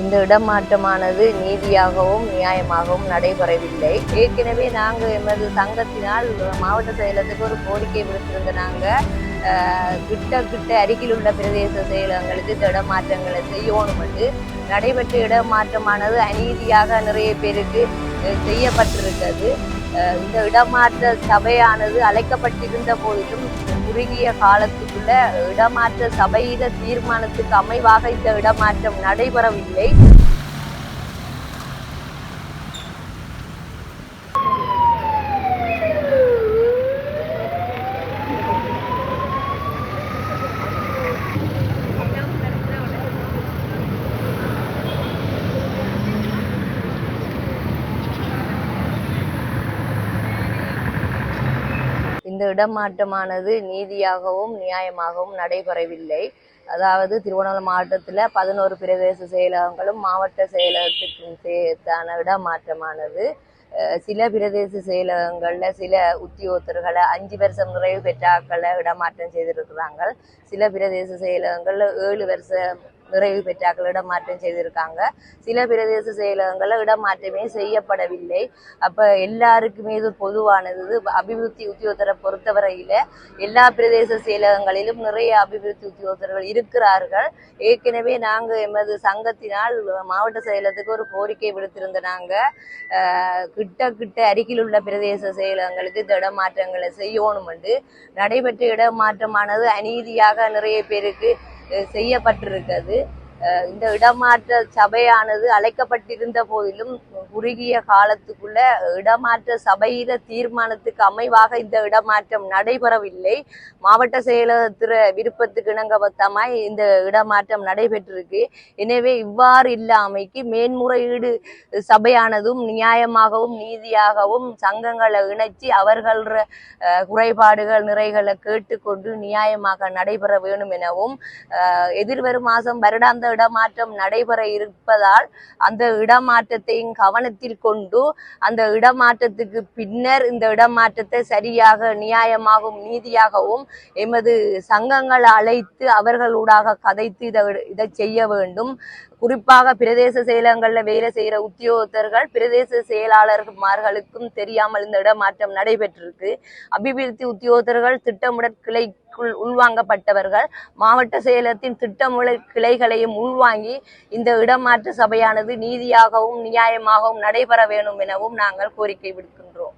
இந்த இடமாற்றமானது நீதியாகவும் நியாயமாகவும் நடைபெறவில்லை. ஏற்கனவே நாங்கள் எமது சங்கத்தினால் மாவட்ட செயலகத்துக்கு ஒரு கோரிக்கை விடுத்திருந்த நாங்கள் கிட்ட கிட்ட அருகில் உள்ள பிரதேச செயலகங்களுக்கு இந்த இடமாற்றங்களை செய்யணும் நடைபெற்ற இடமாற்றமானது அநீதியாக நிறைய பேருக்கு செய்யப்பட்டிருக்கிறது இந்த இடமாற்ற சபையானது அழைக்கப்பட்டிருந்த போதிலும் குறுகிய காலத்துக்குள்ள இடமாற்ற சபையிட தீர்மானத்துக்கு அமைவாக இந்த இடமாற்றம் நடைபெறவில்லை. இந்த இடமாற்றமானது நீதியாகவும் நியாயமாகவும் நடைபெறவில்லை. அதாவது திருவண்ணாமலை மாவட்டத்தில் பதினோரு பிரதேச செயலகங்களும் மாவட்ட செயலகத்துக்கும் சேர்த்தான இடமாற்றமானது. சில பிரதேச செயலகங்களில் சில உத்தியோகத்தர்களை அஞ்சு வருஷம் நிறைவு பெற்ற ஆட்களை இடமாற்றம் செய்திருக்கிறாங்க. சில பிரதேச செயலகங்களில் ஏழு வருஷம் நிறைவு பெற்றாக்கள் இடமாற்றம் செய்திருக்காங்க. சில பிரதேச செயலகங்களில் இடமாற்றமே செய்யப்படவில்லை. அப்போ எல்லாருக்குமே இது பொதுவானது. இது அபிவிருத்தி உத்தியோகத்தரை பொறுத்தவரையில் எல்லா பிரதேச செயலகங்களிலும் நிறைய அபிவிருத்தி உத்தியோகத்தர்கள் இருக்கிறார்கள். ஏற்கனவே நாங்கள் எமது சங்கத்தினால் மாவட்ட செயலகத்துக்கு ஒரு கோரிக்கை விடுத்திருந்த நாங்கள் கிட்ட கிட்ட அருகில் உள்ள பிரதேச செயலகங்களுக்கு இந்த இடமாற்றங்களை செய்யணும் என்று நடைபெற்ற இடமாற்றமானது அநீதியாக நிறைய பேருக்கு செய்யப்பட்டிருக்கிறது. இந்த இடமாற்ற சபையானது அழைக்கப்பட்டிருந்த போதிலும் குறுகிய காலத்துக்குள்ள இடமாற்ற சபையில தீர்மானத்துக்கு அமைவாக இந்த இடமாற்றம் நடைபெறவில்லை. மாவட்ட செயலகத்திற விருப்பத்துக்கு இணங்க பத்தமாய் இந்த இடமாற்றம் நடைபெற்றிருக்கு. எனவே இவ்வாறு இல்லாமைக்கு மேன்முறையீடு சபையானதும் நியாயமாகவும் நீதியாகவும் சங்கங்களை இணைச்சி அவர்கள் குறைபாடுகள் நிறைகளை கேட்டுக்கொண்டு நியாயமாக நடைபெற வேண்டும் எனவும் எதிர்வரும் மாதம் வருடாந்த இடமாற்றம் நடைபெற இருப்பதால் அந்த இடமாற்றத்தையும் கவனத்தில் கொண்டு அந்த இடமாற்றத்துக்கு பின்னர் இந்த இடமாற்றத்தை சரியாக நியாயமாகவும் நீதியாகவும் எமது சங்கங்களை அழைத்து அவர்களூடாக கதைத்து இதை இதை செய்ய வேண்டும். குறிப்பாக பிரதேச செயலகங்களில் வேலை செய்கிற உத்தியோகத்தர்கள் பிரதேச செயலாளர்மார்களுக்கும் தெரியாமல் இந்த இடமாற்றம் நடைபெற்றிருக்கு. அபிவிருத்தி உத்தியோகத்தர்கள் திட்டமிடல் கிளைக்குள் உள்வாங்கப்பட்டவர்கள் மாவட்ட செயலகத்தின் திட்டமுறை கிளைகளையும் உள்வாங்கி இந்த இடமாற்று சபையானது நீதியாகவும் நியாயமாகவும் நடைபெற வேண்டும் எனவும் நாங்கள் கோரிக்கை விடுக்கின்றோம்.